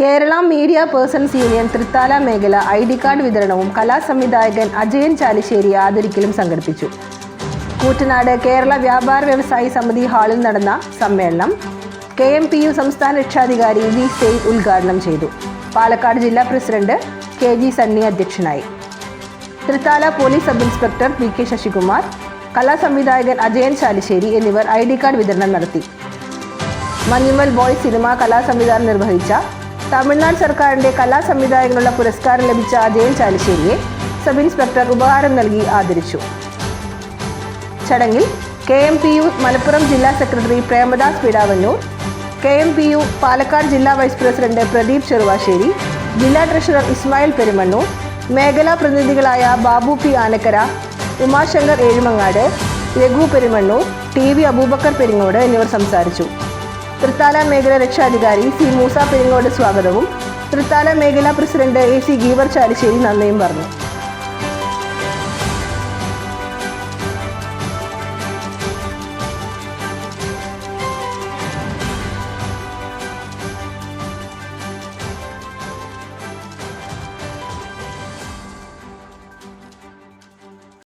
Kerala media persons union Thrithala മേഖല I D card വിതരണവും കലാസംവിധായകൻ അജയൻ ചാലിശ്ശേരി ആദരിക്കലും സംഘടിപ്പിച്ചു. കൂറ്റനാട് കേരള വ്യാപാര വ്യവസായി സമിതി ഹാളിൽ നടന്ന സമ്മേളനം കെ എം പി യു സംസ്ഥാന രക്ഷാധികാരി വി സെയ്ദ് ഉദ്ഘാടനം ചെയ്തു. പാലക്കാട് ജില്ലാ പ്രസിഡന്റ് കെ ജി സണ്ണി അധ്യക്ഷനായി. Thrithala police sub inspector P K Sasikumar കലാസംവിധായകൻ Ajayan Chalissery എന്നിവർ ഐ ഡി കാർഡ് വിതരണം നടത്തി. മഞ്ഞുമൽ ബോയ്സ് സിനിമ കലാസംവിധാനം നിർവഹിച്ച തമിഴ്നാട് സർക്കാരിന്റെ കലാസംവിധായകനുള്ള പുരസ്കാരം ലഭിച്ച അജയൻ ചാലിശ്ശേരിയെ സബ് ഇൻസ്പെക്ടർ ഉപഹാരം നൽകി ആദരിച്ചു. ചടങ്ങിൽ K M P U Malappuram ജില്ലാ secretary Premadas Pidavannur K M P U Palakkad ജില്ലാ വൈസ് പ്രസിഡന്റ് പ്രദീപ് ചെറുവാശ്ശേരി ജില്ലാ ട്രഷറർ ഇസ്മായിൽ പെരുമണ്ണൂർ മേഖലാ പ്രതിനിധികളായ Babu P Anakkara Umashankar Ezhumangad Raghu Perumannur T V Aboobacker Peringode എന്നിവർ സംസാരിച്ചു. തൃത്താല മേഖല രക്ഷാധികാരി സി മൂസ പെരിങ്ങോട് സ്വാഗതവും. തൃത്താല മേഖലാ president A C Geevar Chalissery നന്ദിയും പറഞ്ഞു.